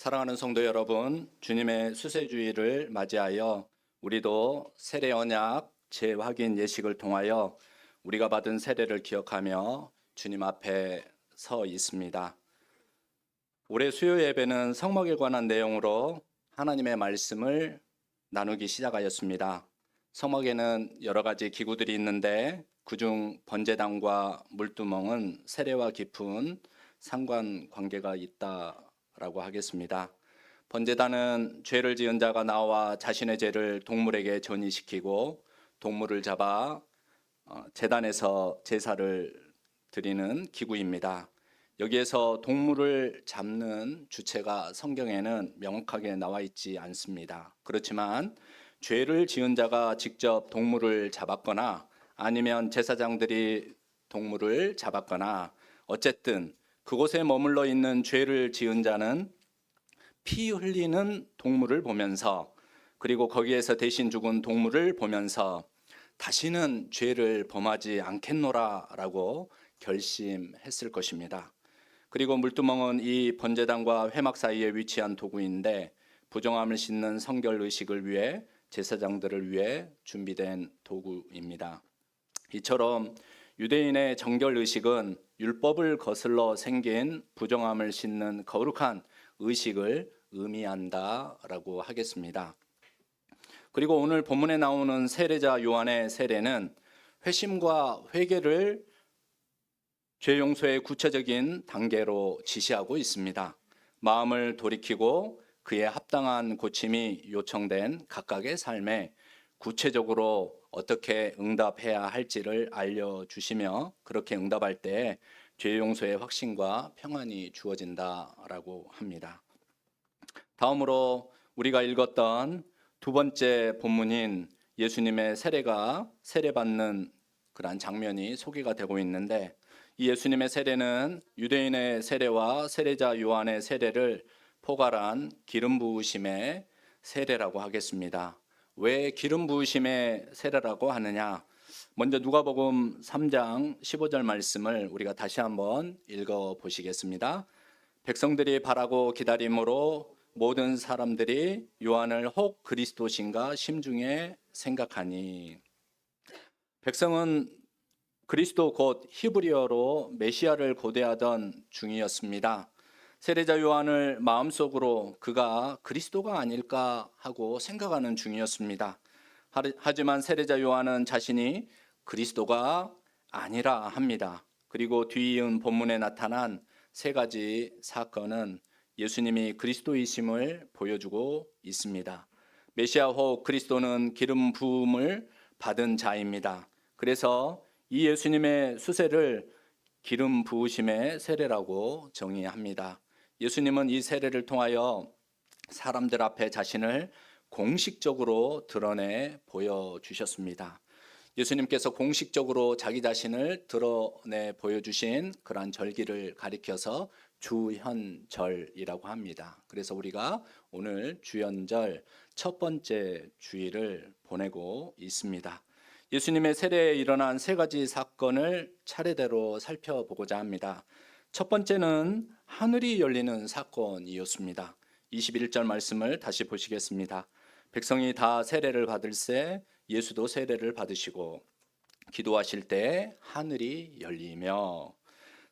사랑하는 성도 여러분, 주님의 수세주의를 맞이하여 우리도 세례 언약 재확인 예식을 통하여 우리가 받은 세례를 기억하며 주님 앞에 서 있습니다. 올해 수요 예배는 성막에 관한 내용으로 하나님의 말씀을 나누기 시작하였습니다. 성막에는 여러 가지 기구들이 있는데 그중 번제단과 물두멍은 세례와 깊은 상관 관계가 있다 라고 하겠습니다. 번제단은 죄를 지은 자가 나와 자신의 죄를 동물에게 전이시키고 동물을 잡아 어, 제단에서 제사를 드리는 기구입니다. 여기에서 동물을 잡는 주체가 성경에는 명확하게 나와 있지 않습니다. 그렇지만 죄를 지은 자가 직접 동물을 잡았거나 아니면 제사장들이 동물을 잡았거나 어쨌든 그곳에 머물러 있는 죄를 지은 자는 피 흘리는 동물을 보면서 그리고 거기에서 대신 죽은 동물을 보면서 다시는 죄를 범하지 않겠노라라고 결심했을 것입니다. 그리고 물두멍은 이 번제단과 회막 사이에 위치한 도구인데 부정함을 씻는 성결 의식을 위해 제사장들을 위해 준비된 도구입니다. 이처럼 유대인의 정결 의식은 율법을 거슬러 생긴 부정함을 씻는 거룩한 의식을 의미한다라고 하겠습니다. 그리고 오늘 본문에 나오는 세례자 요한의 세례는 회심과 회개를 죄 용서의 구체적인 단계로 지시하고 있습니다. 마음을 돌이키고 그에 합당한 고침이 요청된 각각의 삶에 구체적으로 어떻게 응답해야 할지를 알려주시며 그렇게 응답할 때 죄 용서의 확신과 평안이 주어진다라고 합니다. 다음으로 우리가 읽었던 두 번째 본문인 예수님의 세례가 세례받는 그러한 장면이 소개가 되고 있는데 이 예수님의 세례는 유대인의 세례와 세례자 요한의 세례를 포괄한 기름 부으심의 세례라고 하겠습니다. 왜 기름 부으심의 세례라고 하느냐? 먼저 누가복음 3장 15절 말씀을 우리가 다시 한번 읽어 보시겠습니다. 백성들이 바라고 기다림으로 모든 사람들이 요한을 혹 그리스도신가 심중에 생각하니 백성은 그리스도 곧 히브리어로 메시아를 고대하던 중이었습니다. 세례자 요한을 마음속으로 그가 그리스도가 아닐까 하고 생각하는 중이었습니다. 하지만 세례자 요한은 자신이 그리스도가 아니라 합니다. 그리고 뒤이은 본문에 나타난 세 가지 사건은 예수님이 그리스도이심을 보여주고 있습니다. 메시아 혹 그리스도는 기름 부음을 받은 자입니다. 그래서 이 예수님의 수세를 기름 부으심의 세례라고 정의합니다. 예수님은 이 세례를 통하여 사람들 앞에 자신을 공식적으로 드러내 보여주셨습니다. 예수님께서 공식적으로 자기 자신을 드러내 보여주신 그러한 절기를 가리켜서 주현절이라고 합니다. 그래서 우리가 오늘 주현절 첫 번째 주일을 보내고 있습니다. 예수님의 세례에 일어난 세 가지 사건을 차례대로 살펴보고자 합니다. 첫 번째는 하늘이 열리는 사건이었습니다. 21절 말씀을 다시 보시겠습니다. 백성이 다 세례를 받을새 예수도 세례를 받으시고 기도하실 때 하늘이 열리며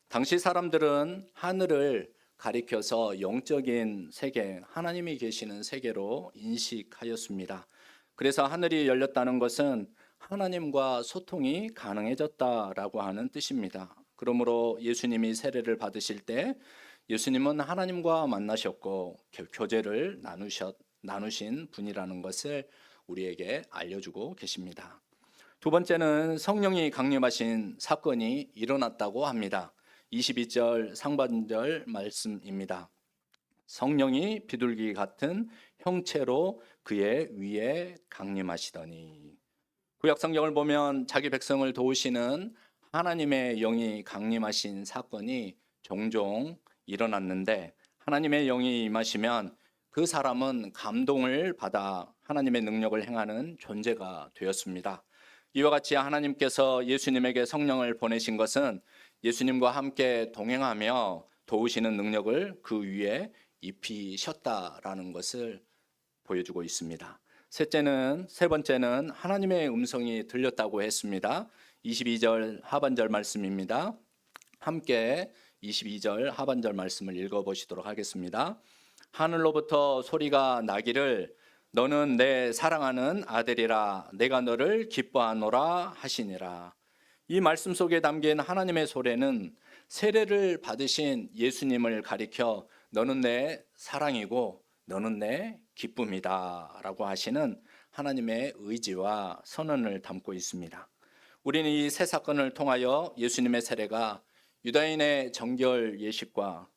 당시 사람들은 하늘을 가리켜서 영적인 세계, 하나님이 계시는 세계로 인식하였습니다. 그래서 하늘이 열렸다는 것은 하나님과 소통이 가능해졌다라고 하는 뜻입니다. 그러므로 예수님이 세례를 받으실 때 예수님은 하나님과 만나셨고 교제를 나누셨, 나누신 분이라는 것을 우리에게 알려주고 계십니다. 두 번째는 성령이 강림하신 사건이 일어났다고 합니다. 22절 상반절 말씀입니다. 성령이 비둘기 같은 형체로 그의 위에 강림하시더니 구약 성경을 보면 자기 백성을 도우시는 하나님의 영이 강림하신 사건이 종종 일어났는데 하나님의 영이 임하시면 그 사람은 감동을 받아 하나님의 능력을 행하는 존재가 되었습니다. 이와 같이 하나님께서 예수님에게 성령을 보내신 것은 예수님과 함께 동행하며 도우시는 능력을 그 위에 입히셨다라는 것을 보여주고 있습니다. 셋째는 세 번째는 하나님의 음성이 들렸다고 했습니다. 22절 하반절 말씀입니다. 함께 22절 하반절 말씀을 읽어 보시도록 하겠습니다. 하늘로부터 소리가 나기를 너는 내 사랑하는 아들이라 내가 너를 기뻐하노라 하시니라. 이 말씀 속에 담긴 하나님의 소리는 세례를 받으신 예수님을 가리켜 너는 내 사랑이고 너는 내 기쁨이다라고 하시는 하나님의 의지와 선언을 담고 있습니다. 우리는 이 세 사건을 통하여 예수님의 세례가 유다인의 정결 예식과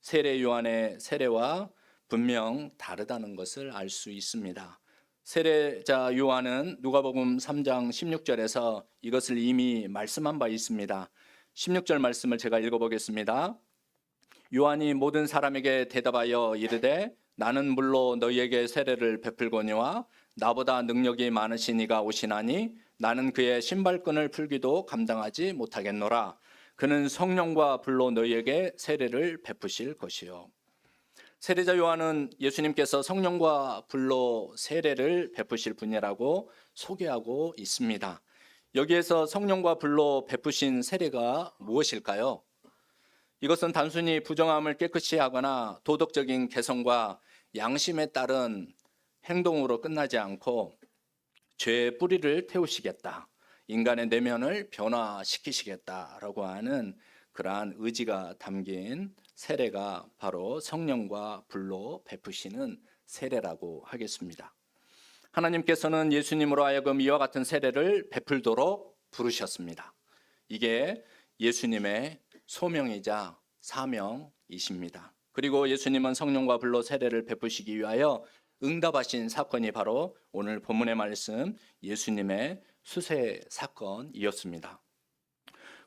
세례 요한의 세례와 분명 다르다는 것을 알 수 있습니다. 세례자 요한은 누가복음 3장 16절에서 이것을 이미 말씀한 바 있습니다. 16절 말씀을 제가 읽어보겠습니다. 요한이 모든 사람에게 대답하여 이르되 나는 물로 너희에게 세례를 베풀거니와 나보다 능력이 많으신 이가 오시나니 나는 그의 신발끈을 풀기도 감당하지 못하겠노라. 그는 성령과 불로 너희에게 세례를 베푸실 것이요. 세례자 요한은 예수님께서 성령과 불로 세례를 베푸실 분이라고 소개하고 있습니다. 여기에서 성령과 불로 베푸신 세례가 무엇일까요? 이것은 단순히 부정함을 깨끗이 하거나 도덕적인 개성과 양심에 따른 행동으로 끝나지 않고 죄의 뿌리를 태우시겠다. 인간의 내면을 변화시키시겠다라고 하는 그러한 의지가 담긴 세례가 바로 성령과 불로 베푸시는 세례라고 하겠습니다. 하나님께서는 예수님으로 하여금 이와 같은 세례를 베풀도록 부르셨습니다. 이게 예수님의 소명이자 사명이십니다. 그리고 예수님은 성령과 불로 세례를 베푸시기 위하여 응답하신 사건이 바로 오늘 본문의 말씀 예수님의 수세 사건이었습니다.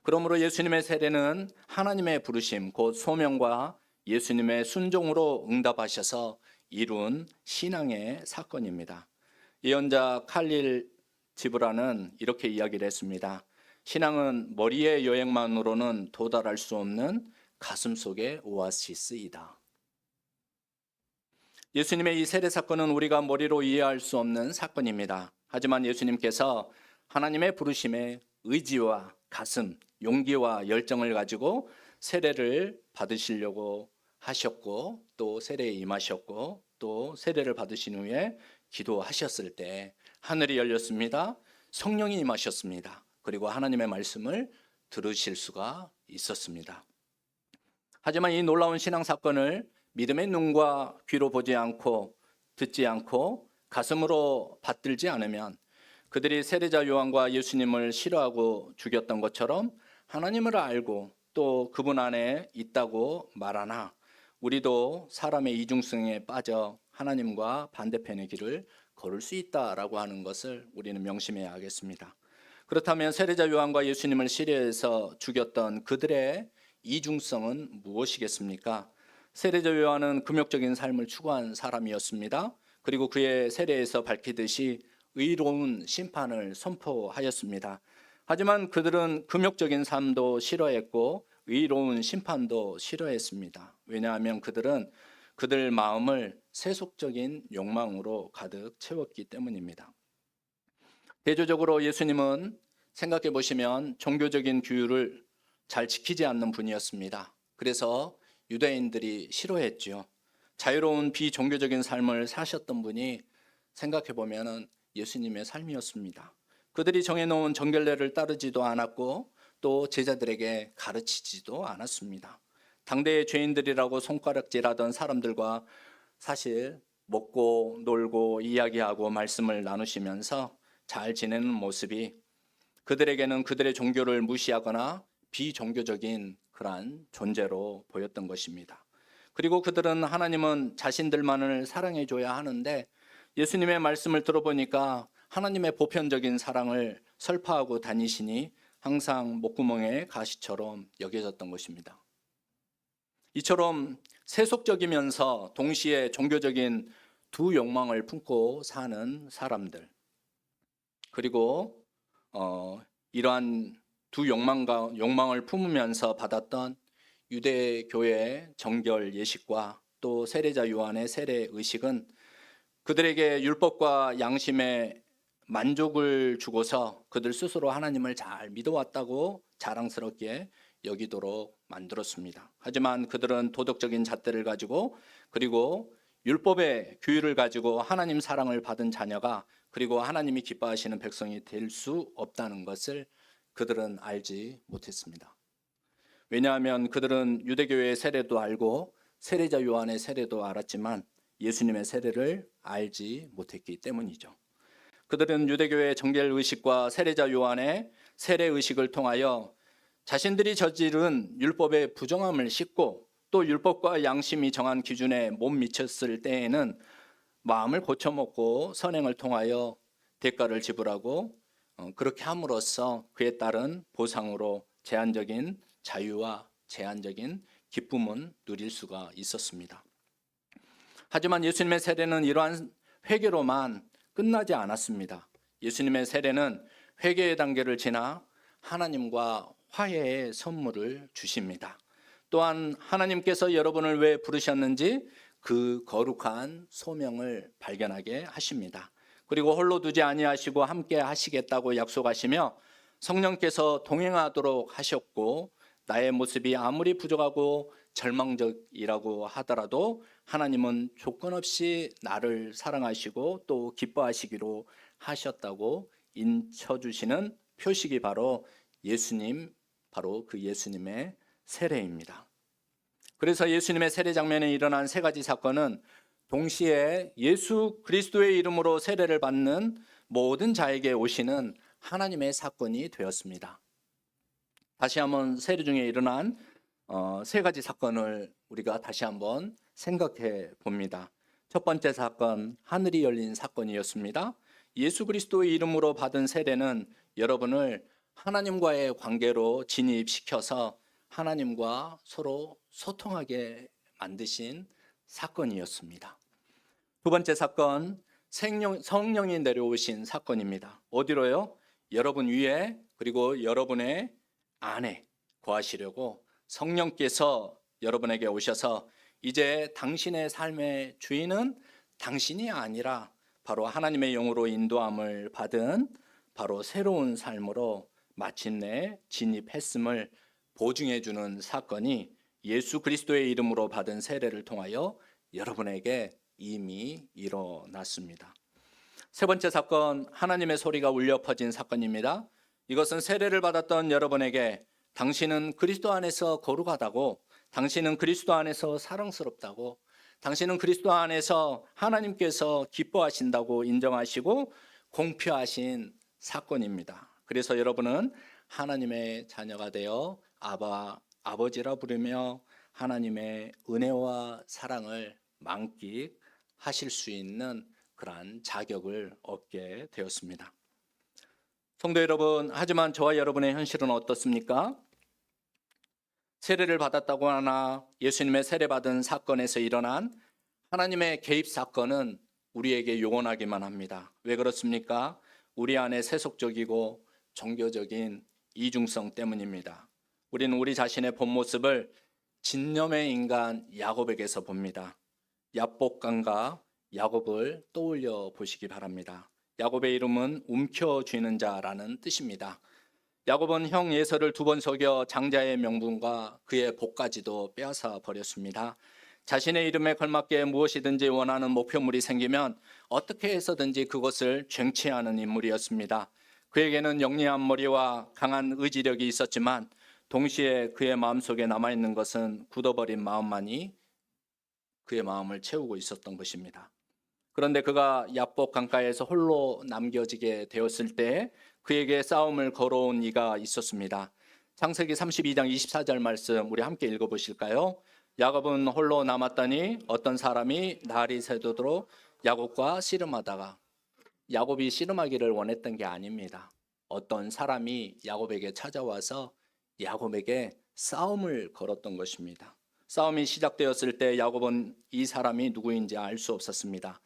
그러므로 예수님의 세례는 하나님의 부르심 곧 소명과 예수님의 순종으로 응답하셔서 이룬 신앙의 사건입니다. 예언자 칼릴 지브라는 이렇게 이야기를 했습니다. 신앙은 머리의 여행만으로는 도달할 수 없는 가슴 속의 오아시스이다. 예수님의 이 세례 사건은 우리가 머리로 이해할 수 없는 사건입니다. 하지만 예수님께서 하나님의 부르심에 의지와 가슴, 용기와 열정을 가지고 세례를 받으시려고 하셨고 또 세례에 임하셨고 또 세례를 받으신 후에 기도하셨을 때 하늘이 열렸습니다. 성령이 임하셨습니다. 그리고 하나님의 말씀을 들으실 수가 있었습니다. 하지만 이 놀라운 신앙 사건을 믿음의 눈과 귀로 보지 않고 듣지 않고 가슴으로 받들지 않으면 그들이 세례자 요한과 예수님을 싫어하고 죽였던 것처럼 하나님을 알고 또 그분 안에 있다고 말하나 우리도 사람의 이중성에 빠져 하나님과 반대편의 길을 걸을 수 있다라고 하는 것을 우리는 명심해야 하겠습니다. 그렇다면 세례자 요한과 예수님을 시리에서 죽였던 그들의 이중성은 무엇이겠습니까? 세례자 요한은 금욕적인 삶을 추구한 사람이었습니다. 그리고 그의 세례에서 밝히듯이 의로운 심판을 선포하였습니다. 하지만 그들은 금욕적인 삶도 싫어했고 의로운 심판도 싫어했습니다. 왜냐하면 그들은 그들 마음을 세속적인 욕망으로 가득 채웠기 때문입니다. 대조적으로 예수님은 생각해 보시면 종교적인 규율을 잘 지키지 않는 분이었습니다. 그래서 유대인들이 싫어했죠. 자유로운 비종교적인 삶을 사셨던 분이 생각해 보면은 예수님의 삶이었습니다. 그들이 정해놓은 정결례를 따르지도 않았고 또 제자들에게 가르치지도 않았습니다. 당대의 죄인들이라고 손가락질하던 사람들과 사실 먹고 놀고 이야기하고 말씀을 나누시면서 잘 지내는 모습이 그들에게는 그들의 종교를 무시하거나 비종교적인 그러한 존재로 보였던 것입니다. 그리고 그들은 하나님은 자신들만을 사랑해 줘야 하는데 예수님의 말씀을 들어보니까 하나님의 보편적인 사랑을 설파하고 다니시니 항상 목구멍에 가시처럼 여겨졌던 것입니다. 이처럼 세속적이면서 동시에 종교적인 두 욕망을 품고 사는 사람들 그리고 어, 이러한 두 욕망과 욕망을 품으면서 받았던 유대 교회의 정결 예식과 또 세례자 요한의 세례 의식은 그들에게 율법과 양심에 만족을 주고서 그들 스스로 하나님을 잘 믿어왔다고 자랑스럽게 여기도록 만들었습니다. 하지만 그들은 도덕적인 잣대를 가지고 그리고 율법의 규율을 가지고 하나님 사랑을 받은 자녀가 그리고 하나님이 기뻐하시는 백성이 될 수 없다는 것을 그들은 알지 못했습니다. 왜냐하면 그들은 유대교의 세례도 알고 세례자 요한의 세례도 알았지만 예수님의 세례를 알지 못했기 때문이죠. 그들은 유대교의 정결 의식과 세례자 요한의 세례 의식을 통하여 자신들이 저지른 율법의 부정함을 씻고 또 율법과 양심이 정한 기준에 못 미쳤을 때에는 마음을 고쳐먹고 선행을 통하여 대가를 지불하고 어, 그렇게 함으로써 그에 따른 보상으로 제한적인 자유와 제한적인 기쁨은 누릴 수가 있었습니다. 하지만 예수님의 세례는 이러한 회개로만 끝나지 않았습니다. 예수님의 세례는 회개의 단계를 지나 하나님과 화해의 선물을 주십니다. 또한 하나님께서 여러분을 왜 부르셨는지 그 거룩한 소명을 발견하게 하십니다. 그리고 홀로 두지 아니하시고 함께 하시겠다고 약속하시며 성령께서 동행하도록 하셨고 나의 모습이 아무리 부족하고 절망적이라고 하더라도 하나님은 조건 없이 나를 사랑하시고 또 기뻐하시기로 하셨다고 인쳐 주시는 표식이 바로 예수님, 바로 그 예수님의 세례입니다. 그래서 예수님의 세례 장면에 일어난 세 가지 사건은 동시에 예수 그리스도의 이름으로 세례를 받는 모든 자에게 오시는 하나님의 사건이 되었습니다. 다시 한번 세례 중에 일어난 어, 세 가지 사건을 우리가 다시 한번 생각해 봅니다. 첫 번째 사건, 하늘이 열린 사건이었습니다. 예수 그리스도의 이름으로 받은 세례는 여러분을 하나님과의 관계로 진입시켜서 하나님과 서로 소통하게 만드신 사건이었습니다. 두 번째 사건, 생명, 성령이 내려오신 사건입니다. 어디로요? 여러분 위에 그리고 여러분의 안에 거하시려고 성령께서 여러분에게 오셔서 이제 당신의 삶의 주인은 당신이 아니라 바로 하나님의 영으로 인도함을 받은 바로 새로운 삶으로 마침내 진입했음을 보증해 주는 사건이 예수 그리스도의 이름으로 받은 세례를 통하여 여러분에게 이미 일어났습니다. 세 번째 사건 하나님의 소리가 울려 퍼진 사건입니다. 이것은 세례를 받았던 여러분에게 당신은 그리스도 안에서 거룩하다고 당신은 그리스도 안에서 사랑스럽다고 당신은 그리스도 안에서 하나님께서 기뻐하신다고 인정하시고 공표하신 사건입니다. 그래서 여러분은 하나님의 자녀가 되어 아바 아버지라 부르며 하나님의 은혜와 사랑을 만끽 하실 수 있는 그러한 자격을 얻게 되었습니다. 성도 여러분, 하지만 저와 여러분의 현실은 어떻습니까? 세례를 받았다고 하나 예수님의 세례받은 사건에서 일어난 하나님의 개입 사건은 우리에게 요원하기만 합니다. 왜 그렇습니까? 우리 안에 세속적이고 종교적인 이중성 때문입니다. 우리는 우리 자신의 본 모습을 진념의 인간 야곱에게서 봅니다. 야복강과 야곱을 떠올려 보시기 바랍니다. 야곱의 이름은 움켜쥐는 자라는 뜻입니다. 야곱은 형 예서를 두 번 속여 장자의 명분과 그의 복까지도 빼앗아 버렸습니다. 자신의 이름에 걸맞게 무엇이든지 원하는 목표물이 생기면 어떻게 해서든지 그것을 쟁취하는 인물이었습니다. 그에게는 영리한 머리와 강한 의지력이 있었지만 동시에 그의 마음속에 남아 있는 것은 굳어버린 마음만이 그의 마음을 채우고 있었던 것입니다. 그런데 그가 야복 강가에서 홀로 남겨지게 되었을 때 그에게 싸움을 걸어온 이가 있었습니다. 창세기 32장 24절 말씀 우리 함께 읽어 보실까요? 야곱은 홀로 남았더니 어떤 사람이 날이 새도록 야곱과 씨름하다가 야곱이 씨름하기를 원했던 게 아닙니다. 어떤 사람이 야곱에게 찾아와서 야곱에게 싸움을 걸었던 것입니다. 싸움이 시작되었을 때 야곱은 이 사람이 누구인지 알 수 없었습니다.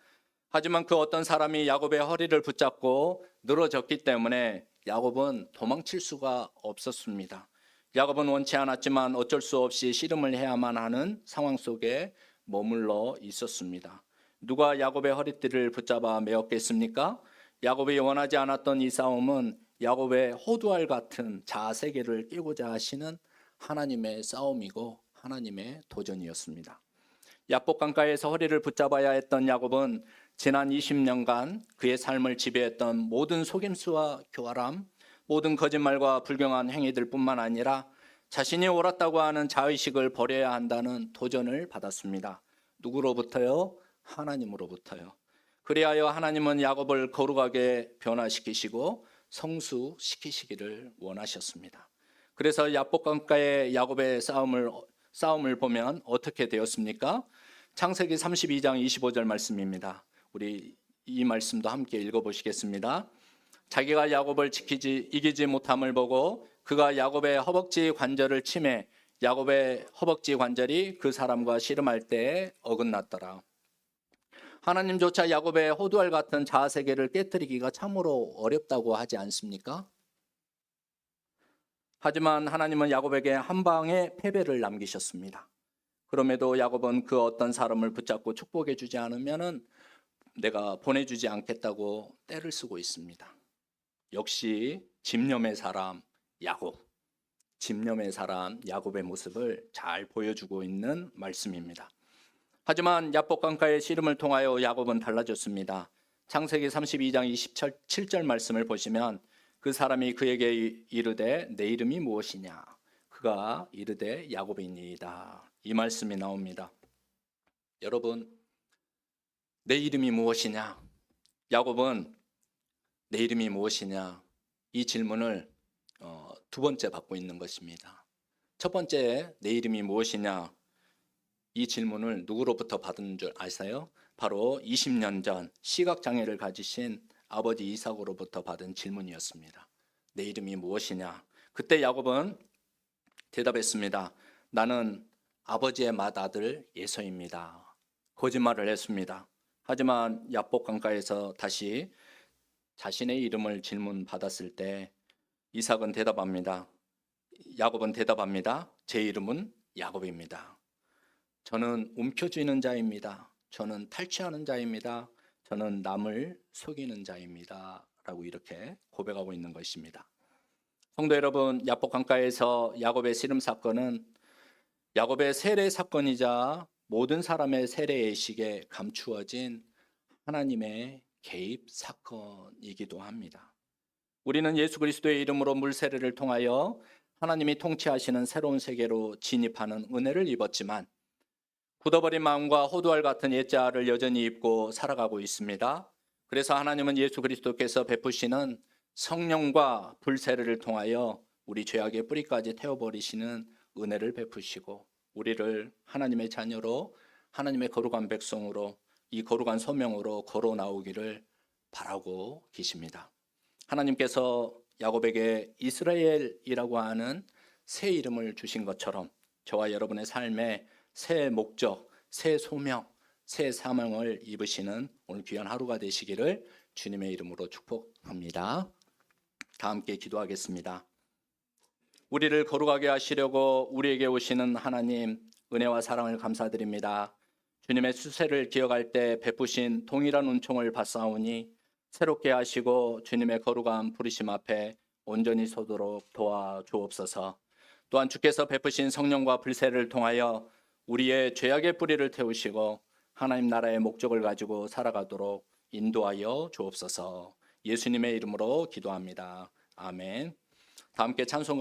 하지만 그 어떤 사람이 야곱의 허리를 붙잡고 늘어졌기 때문에 야곱은 도망칠 수가 없었습니다. 야곱은 원치 않았지만 어쩔 수 없이 씨름을 해야만 하는 상황 속에 머물러 있었습니다. 누가 야곱의 허리띠를 붙잡아 메었겠습니까? 야곱이 원하지 않았던 이 싸움은 야곱의 호두알 같은 자세계를 깨고자 하시는 하나님의 싸움이고 하나님의 도전이었습니다. 야복 강가에서 허리를 붙잡아야 했던 야곱은 지난 20년간 그의 삶을 지배했던 모든 속임수와 교활함, 모든 거짓말과 불경한 행위들뿐만 아니라 자신이 옳았다고 하는 자의식을 버려야 한다는 도전을 받았습니다. 누구로부터요? 하나님으로부터요. 그리하여 하나님은 야곱을 거룩하게 변화시키시고 성수시키시기를 원하셨습니다. 그래서 야복강가의 야곱의 싸움을 싸움을 보면 어떻게 되었습니까? 창세기 32장 25절 말씀입니다. 우리 이 말씀도 함께 읽어 보시겠습니다. 자기가 야곱을 지키지 이기지 못함을 보고 그가 야곱의 허벅지 관절을 치매 야곱의 허벅지 관절이 그 사람과 씨름할 때에 어긋났더라. 하나님조차 야곱의 호두알 같은 자아세계를 깨뜨리기가 참으로 어렵다고 하지 않습니까? 하지만 하나님은 야곱에게 한 방의 패배를 남기셨습니다. 그럼에도 야곱은 그 어떤 사람을 붙잡고 축복해 주지 않으면은 내가 보내주지 않겠다고 때를 쓰고 있습니다. 역시 집념의 사람 야곱, 집념의 사람 야곱의 모습을 잘 보여주고 있는 말씀입니다. 하지만 야복강가의 씨름을 통하여 야곱은 달라졌습니다. 창세기 32장 27절 말씀을 보시면 그 사람이 그에게 이르되 내 이름이 무엇이냐 그가 이르되 야곱이니이다 이 말씀이 나옵니다. 여러분 내 이름이 무엇이냐 야곱은 내 이름이 무엇이냐 이 질문을 어, 두 번째 받고 있는 것입니다. 첫 번째 내 이름이 무엇이냐 이 질문을 누구로부터 받은 줄 아세요? 바로 20년 전 시각 장애를 가지신 아버지 이삭으로부터 받은 질문이었습니다. 내 이름이 무엇이냐? 그때 야곱은 대답했습니다. 나는 아버지의 맏아들 예서입니다. 거짓말을 했습니다. 하지만 야복 강가에서 다시 자신의 이름을 질문 받았을 때 이삭은 대답합니다. 야곱은 대답합니다. 제 이름은 야곱입니다. 저는 움켜쥐는 자입니다. 저는 탈취하는 자입니다. 저는 남을 속이는 자입니다. 라고 이렇게 고백하고 있는 것입니다. 성도 여러분, 야복 강가에서 야곱의 씨름 사건은 야곱의 세례 사건이자 모든 사람의 세례 의식에 감추어진 하나님의 개입 사건이기도 합니다. 우리는 예수 그리스도의 이름으로 물 세례를 통하여 하나님이 통치하시는 새로운 세계로 진입하는 은혜를 입었지만 굳어버린 마음과 호두알 같은 옛자를 여전히 입고 살아가고 있습니다. 그래서 하나님은 예수 그리스도께서 베푸시는 성령과 불세례를 통하여 우리 죄악의 뿌리까지 태워버리시는 은혜를 베푸시고 우리를 하나님의 자녀로 하나님의 거룩한 백성으로 이 거룩한 소명으로 걸어 나오기를 바라고 계십니다. 하나님께서 야곱에게 이스라엘이라고 하는 새 이름을 주신 것처럼 저와 여러분의 삶에 새 목적, 새 소명, 새 사명을 입으시는 오늘 귀한 하루가 되시기를 주님의 이름으로 축복합니다. 다 함께 기도하겠습니다. 우리를 거룩하게 하시려고 우리에게 오시는 하나님 은혜와 사랑을 감사드립니다. 주님의 수세를 기억할 때 베푸신 동일한 은총을 받사오니 새롭게 하시고 주님의 거룩한 부르심 앞에 온전히 서도록 도와주옵소서. 또한 주께서 베푸신 성령과 불세를 통하여 우리의 죄악의 뿌리를 태우시고 하나님 나라의 목적을 가지고 살아가도록 인도하여 주옵소서. 예수님의 이름으로 기도합니다. 아멘. 다 함께 찬송